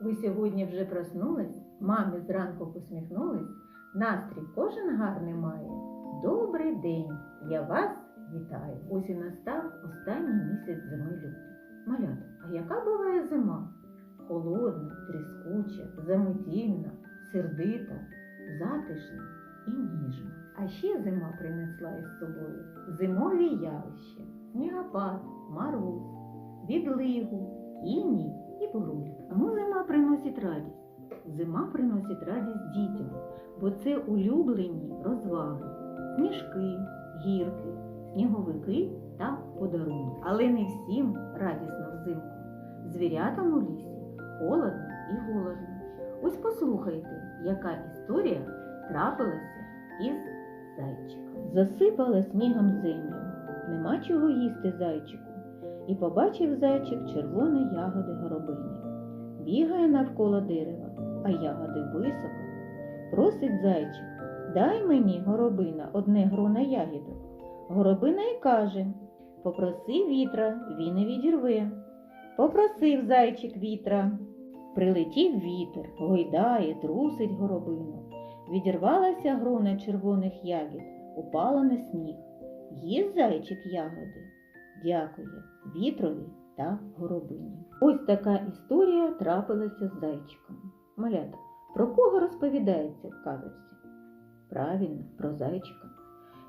Ви сьогодні вже проснулись, мамі зранку посміхнулись, настрій кожен гарний має. Добрий день! Я вас вітаю! Ось і настав останній місяць зими лютий. Малята, а яка буває зима? Холодна, тріскуча, заметільна, сердита, затишна і ніжна. А ще зима принесла із собою зимові явища, снігопад, мороз, відлигу, іній і буруль. Тому зима приносить радість. Зима приносить радість дітям, бо це улюблені розваги, сніжки, гірки, сніговики та подарунки. Але не всім радісно взимку. Звірятам у лісі холодно і голодно. Ось послухайте, яка історія трапилася із зайчиком. Засипала снігом землю, нема чого їсти зайчику. І побачив зайчик червоні ягоди горобини. Бігає навколо дерева, а ягоди високо. Просить зайчик, дай мені, горобина, одне грона ягідок. Горобина й каже Попроси вітра, він і відірве. Попросив зайчик вітра. Прилетів вітер, гойдає, трусить горобину. Відірвалася грона червоних ягід, упала на сніг. Їсть зайчик ягоди. Дякує вітрові та горобині. Ось така історія трапилася з зайчиком. Малята, про кого розповідається в казочці? Правильно, про зайчика.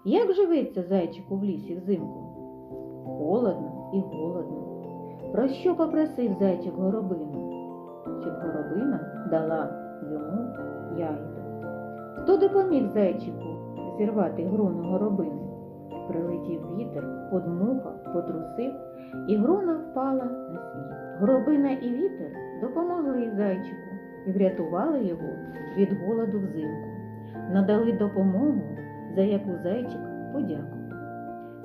Як живеться зайчику в лісі взимку? Холодно і голодно. Про що попросив зайчик горобину? Щоб горобина дала йому ягіду. Хто допоміг зайчику зірвати грону горобини? Прилетів вітер, подмухав, потрусив, і грона впала на сніг. Горобина і вітер допомогли зайчику і врятували його від голоду взимку. Надали допомогу, за яку зайчик подякував.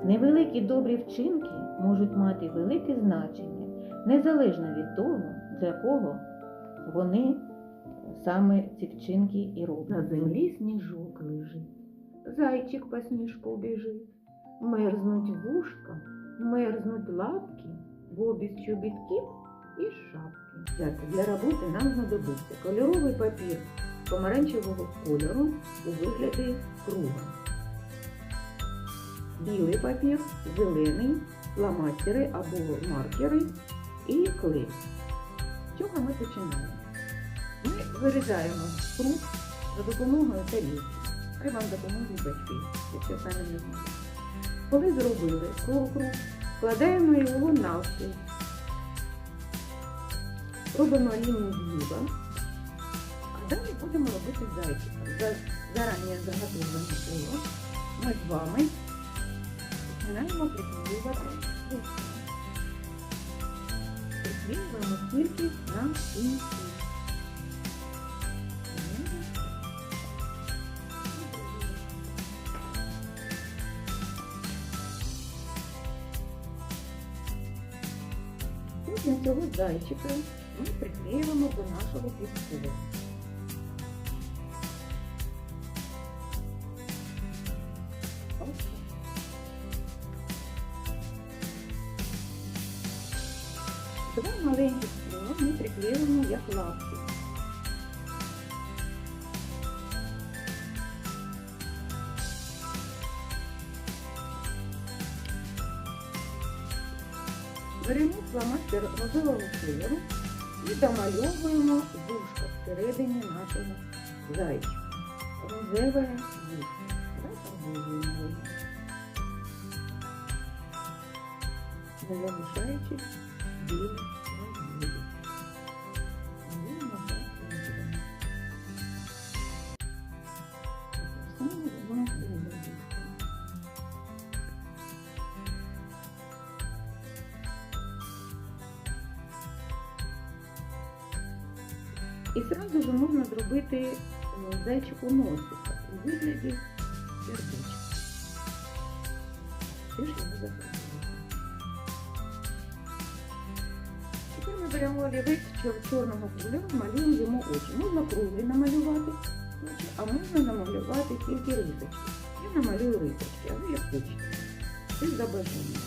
Невеликі добрі вчинки можуть мати велике значення, незалежно від того, для кого вони саме ці вчинки і роблять. На землі сніжок лежить, зайчик по сніжку біжить, мерзнуть вушка, мерзнуть лапки, бо без чобітків і шапки. Так, для роботи нам знадобиться кольоровий папір помаранчевого кольору у вигляді круга. Білий папір, зелений, фломастери або маркери і клей. З чого ми починаємо? Ми вирізаємо круг за допомогою тарілки. Хай вам допоможуть батьки, якщо самі не знаєте. Коли зробили круг, складаємо його навпіл. Робимо лінію зліва, а далі будемо робити зайчика. За- Зарані заготовлене коло ми з вами починаємо приклеювати ручку. Приклеюємо тільки на кінці. Після цього зайчика ми приклеюємо до нашого так. Два маленьких слова ми приклеюємо як лапки. Беремо фломастер розового кольору і домальовуємо вушка всередині нашого зайчика. Рожеве вушка. Не залишаючи І одразу ж можна зробити е, зайчику носика у вигляді сердечка. Тепер ми беремо олівець чорного кольору, малюємо йому очі. Можна круглі намалювати а можна намалювати тільки рисочки. Я намалюю рисочки, а ви як хочете. Це за бажанням.